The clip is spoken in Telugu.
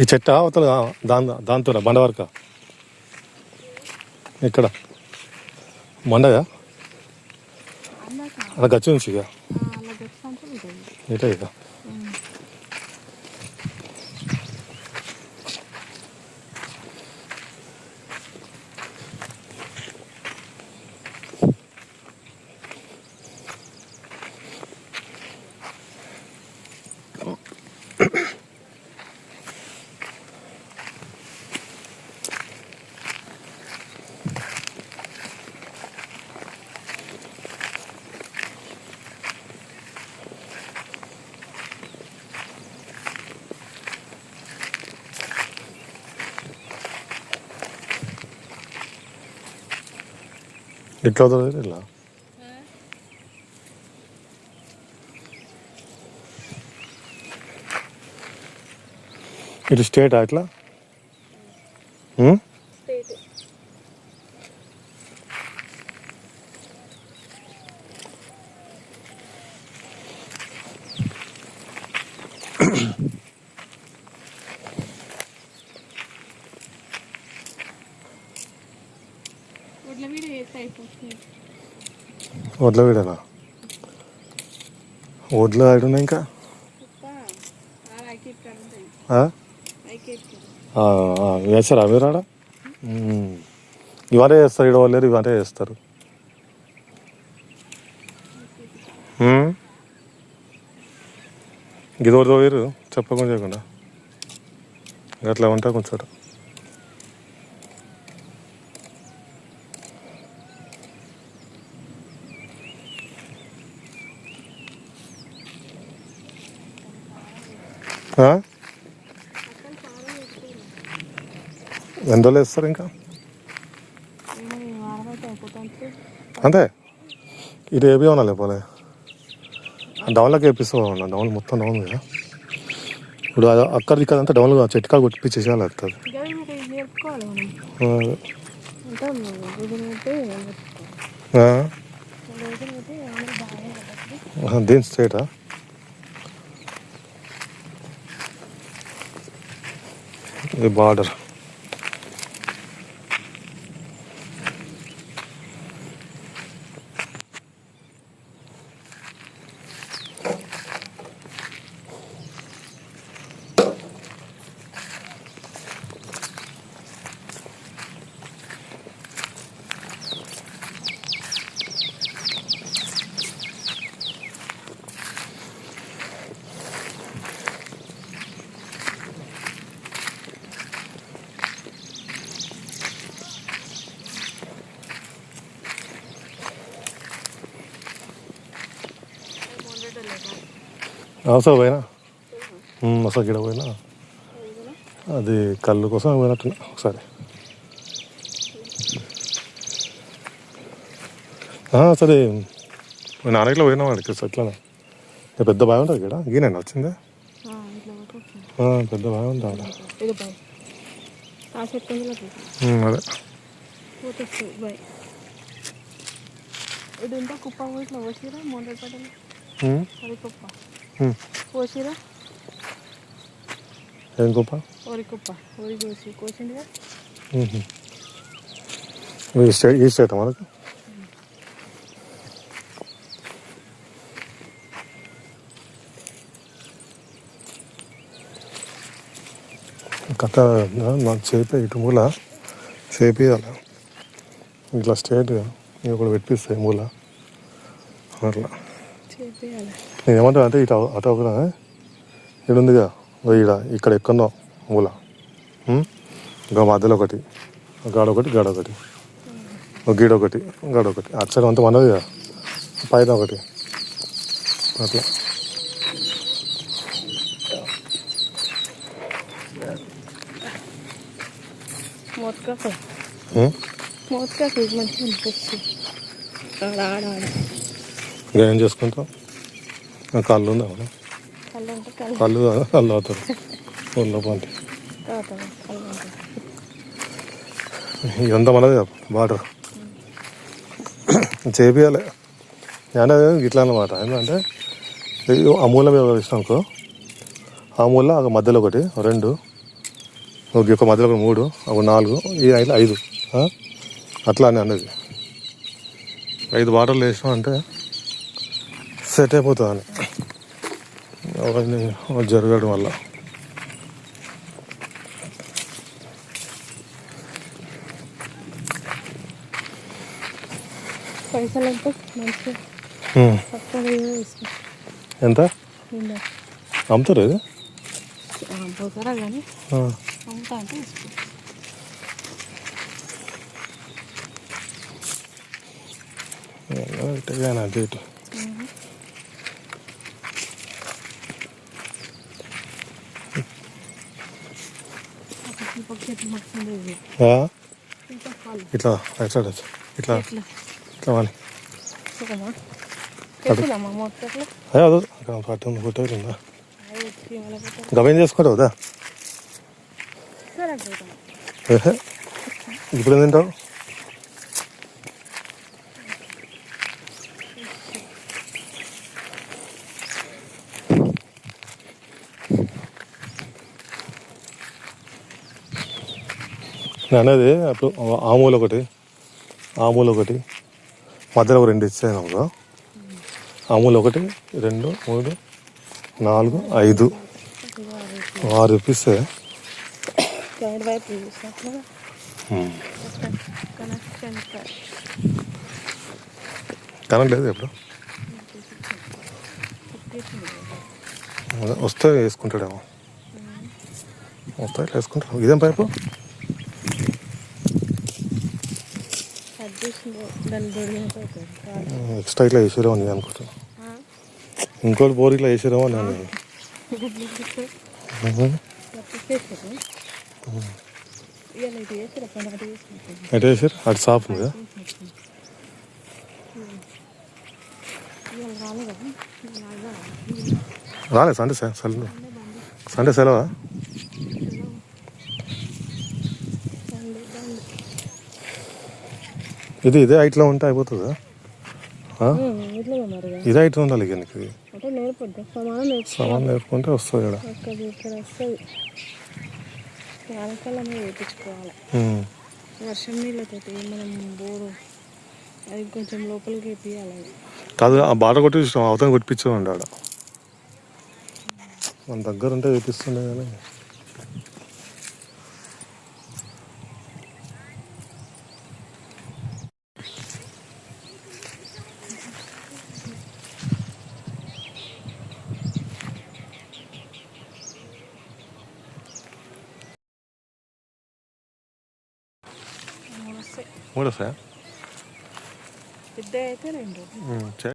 ఈ చెట్ట అవతల దాని దాంతో బండ వరక. ఇక్కడ మండగా అలా గచ్చి నుంచి ఇక ఇటే ఇక ఇట్లా అవుతుంది ఇలా ఇటు వడ్ల వీడనా? వడ్లు ఆడున్నా ఇంకా? వేస్తారా మీరు ఆడ? ఉం. ఇవాడే చేస్తారు ఇక్కడ వాళ్ళు ఇవాటే చేస్తారు ఒకటి పోయారు చెప్పకుండా చేయకుండా. అట్లా ఉంటా కొంచెం ఎన్ని రోజులు వేస్తారు ఇంకా? అంతే. ఇది ఏబీ ఉన్నా లేకపోలే. డౌన్లోకి వేపిస్తావు అన్న డౌన్ మొత్తం డౌన్ కదా. ఇప్పుడు అది అక్కడిది కదంతా డౌన్ చెట్టుకాలు కొట్టిపించేసేయాలి వస్తుంది ఇక మీకు ఇది నేర్పుకోవాలి మనం ఉంటాం రోజులు పెట్టి నేర్చుకోవాలి రోజులు పెట్టి అందరూ బాగా పడ్డప్పుడు దీని స్టేటా ఇది బార్డర్ అవసరం పోయినా? అసలు గిడ పోయినా? అది కళ్ళు కోసం పోయినట్టున్నా ఒకసారి. సరే. నాన్నగిలో పోయినా వాడికి అట్లానే. పెద్ద బాగా ఉంటుంది ఇక్కడ? ఈయన వచ్చిందే? పెద్ద బాగా ఉంటుంది ఆడ. అదే. కుప్ప ఇట్లా పోసిరా మూడు పడలు కుప్ప. పోసిరా ఏం గొప్ప వరి కుప్ప. వరి కోసి. కోసిండిగా ఉహు. ఈ స్టేట్ ఈ స్టేట్ మనకు? కథ నాకు చేపే ఇటు మూల. చేపియాలి ఇట్లా స్టేట్ ఒకటి పెట్టిస్తాయి మూల. అట్లా. నేను ఏమంటా అంటే ఇటు అటు ఉందిగా ఓ ఈడ ఇక్కడ ఎక్కడో మూల? ఇంకా మధ్యలో ఒకటి గాడ ఒకటి గాడ ఒకటి ఒక గీడ ఒకటి గాడ ఒకటి అక్షరం అంతా మనది కదా? పైన ఒకటి. అట్లా. మంచిగా అనిపిస్తుంది. ఇంకా ఏం చేసుకుంటాం కళ్ళు ఉందా కళ్ళు కళ్ళు. అవుతారు. ఊళ్ళో పంటి ఇదంతా మనది? బార్డర్ చేపియాలి. అంటే ఇట్లా అనమాట ఏంటంటే ఆ మూల మీద వేసినాం అనుకో. ఆ మూల ఆ మధ్యలో ఒకటి రెండు ఒక యొక్క మధ్యలో ఒక మూడు ఒక నాలుగు ఈ ఐదు ఐదు? అట్లా అని అన్నది. ఐదు వాటర్లు వేసినాం అంటే సెట్ అయిపోతుందని. అవన్నీ జరగడం వల్ల. ఎంత? అమ్ముతారు ఇది? అంటే అటు ఇటు ఈ పక్క చెట్లు మొత్తం లేదు ఆ? ఇంకా పాలు ఇట్లా రైట్ సైడ్ ఇట్లా ఇట్లా ఎట్లా? అదే పట్టు కొట్టేది ఉందా అవి వచ్చి మన పెట్టాలి. గవేం చేసుకుంటావు కదా సరే పోతాం ఏహే ఇప్పుడు ఏం తింటావు? నేను అనేది అప్పుడు ఆమూలు ఒకటి ఆమూలు ఒకటి మధ్యలో ఒక రెండు ఇచ్చాను ఒక. ఆమూలు ఒకటి రెండు మూడు నాలుగు ఐదు. ఆరు రూపీస్ కనెక్ట్ లేదు ఎప్పుడు? అదే వస్తే వేసుకుంటాడేమో. వస్తే వేసుకుంటాడు. ఇదేం పైపు? ఎక్స్ట్రా ఇట్లా వేసారేమో నేను అనుకుంటున్నా. ఇంకోటి బోర్ ఇట్లా వేసారేమో నేను ఉహు. ఎటు వేసారు అటు సాఫ్ ఉంది కదా ఇవాళ రాలే సండే సె- సెలవు. సండే సెలవా? ఇది ఇదే హైట్లో ఉంటే అయిపోతుందా? ఇదే హైట్ ఉండాలి ఇక నీకు సమానం నేర్పుకుంటే వస్తుంది ఇక్కడ. వర్షం నీళ్ళతో మనం బోరు అది కొంచెం లోపలికి వేపియాలి. కాదు ఆ బాట కొట్టి అవతల కొట్టించేవాడి ఆడ. మన దగ్గర ఉంటే వేపిస్తుండే కానీ వస్తాయి మూడు వస్తాయా పెద్ద అయితే రెండు.